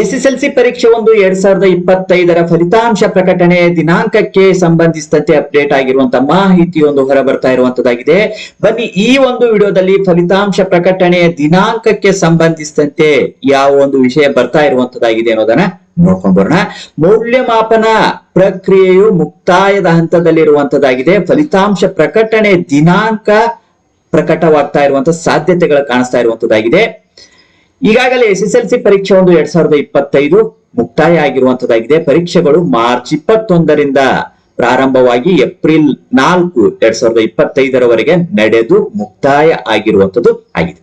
S S L C ಪರೀಕ್ಷೆ ಒಂದು ಎರಡ್ ಸಾವಿರದ ಇಪ್ಪತ್ತೈದರ ಫಲಿತಾಂಶ ಪ್ರಕಟಣೆ ದಿನಾಂಕಕ್ಕೆ ಸಂಬಂಧಿಸಿದಂತೆ ಅಪ್ಡೇಟ್ ಆಗಿರುವಂತಹ ಮಾಹಿತಿ ಒಂದು ಹೊರ ಬರ್ತಾ ಇರುವಂತದ್ದಾಗಿದೆ. ಬನ್ನಿ ಈ ಒಂದು ವಿಡಿಯೋದಲ್ಲಿ ಫಲಿತಾಂಶ ಪ್ರಕಟಣೆಯ ದಿನಾಂಕಕ್ಕೆ ಸಂಬಂಧಿಸಿದಂತೆ ಯಾವ ಒಂದು ವಿಷಯ ಬರ್ತಾ ಇರುವಂತದ್ದಾಗಿದೆ ಅನ್ನೋದನ್ನ ನೋಡ್ಕೊಂಡ್ ಬರೋಣ. ಮೌಲ್ಯಮಾಪನ ಪ್ರಕ್ರಿಯೆಯು ಮುಕ್ತಾಯದ ಹಂತದಲ್ಲಿರುವಂತದ್ದಾಗಿದೆ ಫಲಿತಾಂಶ ಪ್ರಕಟಣೆ ದಿನಾಂಕ ಪ್ರಕಟವಾಗ್ತಾ ಇರುವಂತ ಸಾಧ್ಯತೆಗಳು ಕಾಣಿಸ್ತಾ ಇರುವಂತದ್ದಾಗಿದೆ. ಈಗಾಗಲೇ ಎಸ್ ಎಸ್ ಎಲ್ ಸಿ ಪರೀಕ್ಷೆ ಒಂದು ಎರಡ್ ಸಾವಿರದ ಇಪ್ಪತ್ತೈದು ಮುಕ್ತಾಯ ಆಗಿರುವಂತದ್ದಾಗಿದೆ. ಪರೀಕ್ಷೆಗಳು ಮಾರ್ಚ್ ಇಪ್ಪತ್ತೊಂದರಿಂದ ಪ್ರಾರಂಭವಾಗಿ ಏಪ್ರಿಲ್ ನಾಲ್ಕು ಎರಡ್ ಸಾವಿರದ ಇಪ್ಪತ್ತೈದರವರೆಗೆ ನಡೆದು ಮುಕ್ತಾಯ ಆಗಿರುವಂತದ್ದು ಆಗಿದೆ.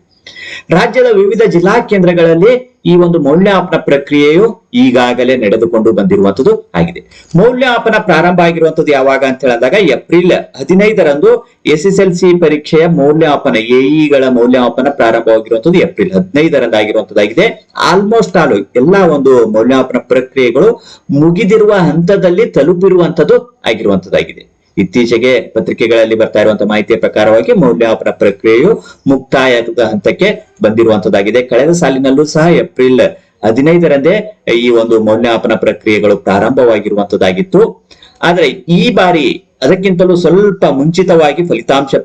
ರಾಜ್ಯದ ವಿವಿಧ ಜಿಲ್ಲಾ ಕೇಂದ್ರಗಳಲ್ಲಿ ಈ ಒಂದು ಮೌಲ್ಯಮಾಪನ ಪ್ರಕ್ರಿಯೆಯು ಈಗಾಗಲೇ ನಡೆದುಕೊಂಡು ಬಂದಿರುವಂತದ್ದು ಆಗಿದೆ. ಮೌಲ್ಯಮಾಪನ ಪ್ರಾರಂಭ ಆಗಿರುವಂತದ್ದು ಯಾವಾಗ ಅಂತ ಹೇಳಿದಾಗ ಏಪ್ರಿಲ್ ಹದಿನೈದರಂದು ಎಸ್ ಎಸ್ ಎಲ್ ಸಿ ಪರೀಕ್ಷೆಯ ಮೌಲ್ಯಮಾಪನ ಎಇಗಳ ಮೌಲ್ಯಮಾಪನ ಪ್ರಾರಂಭವಾಗಿರುವಂತದ್ದು ಏಪ್ರಿಲ್ ಹದಿನೈದರಂದು ಆಗಿರುವಂತದ್ದಾಗಿದೆ ಆಲ್ಮೋಸ್ಟ್ ಆಲ್ ಎಲ್ಲಾ ಒಂದು ಮೌಲ್ಯಮಾಪನ ಪ್ರಕ್ರಿಯೆಗಳು ಮುಗಿದಿರುವ ಹಂತದಲ್ಲಿ ತಲುಪಿರುವಂತದ್ದು ಆಗಿರುವಂತದ್ದಾಗಿದೆ ಇತ್ತೀಚೆಗೆ ಪತ್ರಿಕೆಗಳಲ್ಲಿ ಬರ್ತಾ ಇರುವಂತಹ ಮಾಹಿತಿಯ ಪ್ರಕಾರವಾಗಿ ಮೌಲ್ಯಮಾಪನ ಪ್ರಕ್ರಿಯೆಯು ಮುಕ್ತಾಯದ ಹಂತಕ್ಕೆ ಬಂದಿರುವಂತದ್ದಾಗಿದೆ. ಕಳೆದ ಸಾಲಿನಲ್ಲೂ ಸಹ ಏಪ್ರಿಲ್ ಹದಿನೈದರಂದೇ ಈ ಒಂದು ಮೌಲ್ಯಮಾಪನ ಪ್ರಕ್ರಿಯೆಗಳು ಪ್ರಾರಂಭವಾಗಿರುವಂತದ್ದಾಗಿತ್ತು. ಆದ್ರೆ ಈ ಬಾರಿ ಅದಕ್ಕಿಂತಲೂ ಸ್ವಲ್ಪ ಮುಂಚಿತವಾಗಿ ಫಲಿತಾಂಶ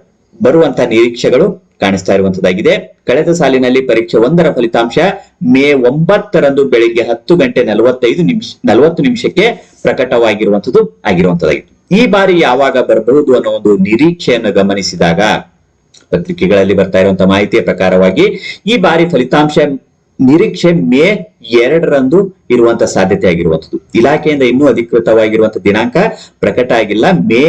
ಬರುವಂತಹ ನಿರೀಕ್ಷೆಗಳು ಕಾಣಿಸ್ತಾ ಇರುವಂತದ್ದಾಗಿದೆ. ಕಳೆದ ಸಾಲಿನಲ್ಲಿ ಪರೀಕ್ಷೆ ಒಂದರ ಫಲಿತಾಂಶ ಮೇ ಒಂಬತ್ತರಂದು ಬೆಳಿಗ್ಗೆ ಹತ್ತು ಗಂಟೆ ನಲವತ್ತೈದು ನಿಮಿಷ, ನಲವತ್ತು ನಿಮಿಷಕ್ಕೆ ಪ್ರಕಟವಾಗಿರುವಂತದ್ದು ಆಗಿರುವಂತದ್ದಾಗಿತ್ತು. ಈ ಬಾರಿ ಯಾವಾಗ ಬರಬಹುದು ಅನ್ನೋ ಒಂದು ನಿರೀಕ್ಷೆಯನ್ನು ಗಮನಿಸಿದಾಗ ಪತ್ರಿಕೆಗಳಲ್ಲಿ ಬರ್ತಾ ಇರುವಂತಹ ಮಾಹಿತಿಯ ಪ್ರಕಾರವಾಗಿ ಈ ಬಾರಿ ಫಲಿತಾಂಶ ನಿರೀಕ್ಷೆ ಮೇ ಎರಡರಂದು ಇರುವಂತ ಸಾಧ್ಯತೆ ಆಗಿರುವಂತದ್ದು ಇಲಾಖೆಯಿಂದ ಇನ್ನೂ ಅಧಿಕೃತವಾಗಿರುವಂತ ದಿನಾಂಕ ಪ್ರಕಟ ಆಗಿಲ್ಲ. ಮೇ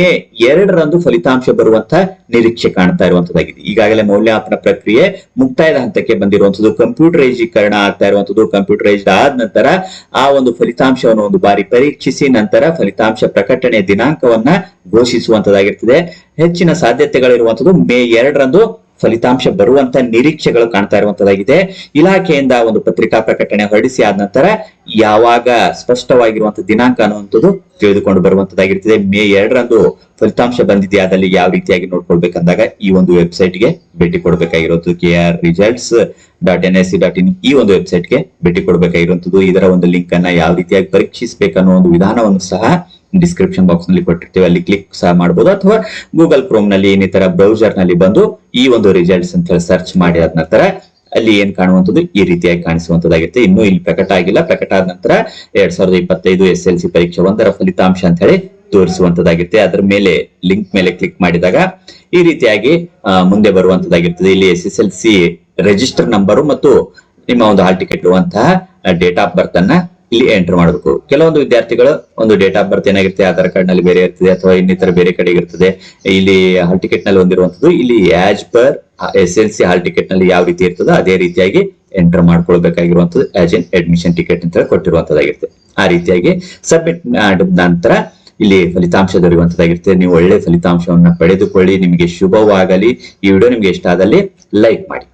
ಎರಡರಂದು ಫಲಿತಾಂಶ ಬರುವಂತ ನಿರೀಕ್ಷೆ ಕಾಣ್ತಾ ಇರುವಂತದ್ದಾಗಿದೆ ಈಗಾಗಲೇ ಮೌಲ್ಯಮಾಪನ ಪ್ರಕ್ರಿಯೆ ಮುಕ್ತಾಯದ ಹಂತಕ್ಕೆ ಬಂದಿರುವಂತದ್ದು ಕಂಪ್ಯೂಟರೈಜೀಕರಣ ಆಗ್ತಾ ಇರುವಂತದ್ದು ಕಂಪ್ಯೂಟರೈಸ್ಡ್ ಆದ ನಂತರ ಆ ಒಂದು ಫಲಿತಾಂಶವನ್ನು ಒಂದು ಬಾರಿ ಪರೀಕ್ಷಿಸಿ ನಂತರ ಫಲಿತಾಂಶ ಪ್ರಕಟಣೆ ದಿನಾಂಕವನ್ನ ಘೋಷಿಸುವಂತದ್ದಾಗಿರ್ತದೆ ಹೆಚ್ಚಿನ ಸಾಧ್ಯತೆಗಳಿರುವಂತದ್ದು ಮೇ ಎರಡರಂದು ಫಲಿತಾಂಶ ಬರುವಂತ ನಿರೀಕ್ಷೆಗಳು ಕಾಣ್ತಾ ಇರುವಂತದ್ದಾಗಿದೆ. ಇಲಾಖೆಯಿಂದ ಒಂದು ಪತ್ರಿಕಾ ಪ್ರಕಟಣೆ ಹೊರಡಿಸಿ ಆದ ನಂತರ ಯಾವಾಗ ಸ್ಪಷ್ಟವಾಗಿರುವಂತ ದಿನಾಂಕ ಅನ್ನುವಂಥದ್ದು ತಿಳಿದುಕೊಂಡು ಬರುವಂತದ್ದಾಗಿರ್ತದೆ ಮೇ ಎರಡರಂದು ಫಲಿತಾಂಶ ಬಂದಿದೆಯಾದಲ್ಲಿ ಯಾವ ರೀತಿಯಾಗಿ ನೋಡ್ಕೊಳ್ಬೇಕಂದಾಗ ಈ ಒಂದು ವೆಬ್ಸೈಟ್ಗೆ ಭೇಟಿ ಕೊಡಬೇಕಾಗಿರೋದು K R results dot N S dot in ಈ ಒಂದು ವೆಬ್ಸೈಟ್ಗೆ ಭೇಟಿ ಕೊಡಬೇಕಾಗಿರುವಂತದ್ದು ಇದರ ಒಂದು ಲಿಂಕ್ ಅನ್ನ ಯಾವ ರೀತಿಯಾಗಿ ಪರೀಕ್ಷಿಸಬೇಕನ್ನೋ ಒಂದು ವಿಧಾನವನ್ನು ಸಹ ಡಿಸ್ಕ್ರಿಪ್ಷನ್ ಬಾಕ್ಸ್ನಲ್ಲಿ ಕೊಟ್ಟಿರ್ತೀವಿ. ಅಲ್ಲಿ ಕ್ಲಿಕ್ ಸಹ ಮಾಡಬಹುದು ಅಥವಾ ಗೂಗಲ್ ಕ್ರೋಮ್ನಲ್ಲಿ ಇನ್ನಿತರ ಬ್ರೌಸರ್ನಲ್ಲಿ ಬಂದು ಈ ಒಂದು ರಿಸಲ್ಟ್ಸ್ ಅಂತ ಹೇಳಿ ಸರ್ಚ್ ಮಾಡಿ ಆದ ನಂತರ ಅಲ್ಲಿ ಏನ್ ಕಾಣುವಂತದ್ದು ಈ ರೀತಿಯಾಗಿ ಕಾಣಿಸುವಂತದ್ದಾಗಿರುತ್ತೆ ಇನ್ನೂ ಇಲ್ಲಿ ಪ್ರಕಟ ಆಗಿಲ್ಲ. ಪ್ರಕಟ ಆದ ನಂತರ ಎರಡ್ ಸಾವಿರದ ಇಪ್ಪತ್ತೈದು ಎಸ್ ಎಲ್ ಸಿ ಪರೀಕ್ಷೆ ಒಂದರ ಫಲಿತಾಂಶ ಅಂತ ಹೇಳಿ ತೋರಿಸುವಂತದ್ದಾಗಿರುತ್ತೆ ಅದರ ಮೇಲೆ ಲಿಂಕ್ ಮೇಲೆ ಕ್ಲಿಕ್ ಮಾಡಿದಾಗ ಈ ರೀತಿಯಾಗಿ ಮುಂದೆ ಬರುವಂತದ್ದಾಗಿರ್ತದೆ ಇಲ್ಲಿ S S L C register number ಮತ್ತು ನಿಮ್ಮ ಒಂದು ಹಾಲ್ ಟಿಕೆಟ್ ಇರುವಂತಹ ಡೇಟ್ ಆಫ್ ಬರ್ತ್ ಅನ್ನ ಇಲ್ಲಿ ಎಂಟರ್ ಮಾಡಬೇಕು ಕೆಲವೊಂದು ವಿದ್ಯಾರ್ಥಿಗಳು ಒಂದು ಡೇಟ್ ಆಫ್ ಬರ್ತ್ ಏನಾಗಿರುತ್ತೆ, ಆಧಾರ್ ಕಾರ್ಡ್ನಲ್ಲಿ ಬೇರೆ ಇರ್ತದೆ ಅಥವಾ ಇನ್ನಿತರ ಬೇರೆ ಕಡೆ ಇರ್ತದೆ. ಇಲ್ಲಿ ಹಾಲ್ ಟಿಕೆಟ್ನಲ್ಲಿ ಹೊಂದಿರುವಂತದ್ದು ಇಲ್ಲಿ as per S L C hall ಟಿಕೆಟ್ನಲ್ಲಿ ಯಾವ ರೀತಿ ಇರ್ತದೋ ಅದೇ ರೀತಿಯಾಗಿ ಎಂಟರ್ ಮಾಡ್ಕೊಳ್ಬೇಕಾಗಿರುವಂತದ್ದು ಆಸ್ ಎನ್ ಅಡ್ಮಿಷನ್ ಟಿಕೆಟ್ ಅಂತ ಕೊಟ್ಟಿರುವಂತದ್ದಾಗಿರುತ್ತೆ. ಆ ರೀತಿಯಾಗಿ ಸಬ್ಮಿಟ್ ಮಾಡಿದ ನಂತರ ಇಲ್ಲಿ ಫಲಿತಾಂಶ ದೊರೆಯುವಂತದ್ದಾಗಿರುತ್ತೆ. ನೀವು ಒಳ್ಳೆ ಫಲಿತಾಂಶವನ್ನ ಪಡೆದುಕೊಳ್ಳಿ, ನಿಮಗೆ ಶುಭವಾಗಲಿ. ಈ ವಿಡಿಯೋ ನಿಮ್ಗೆ ಇಷ್ಟ ಆದಲ್ಲಿ ಲೈಕ್ ಮಾಡಿ.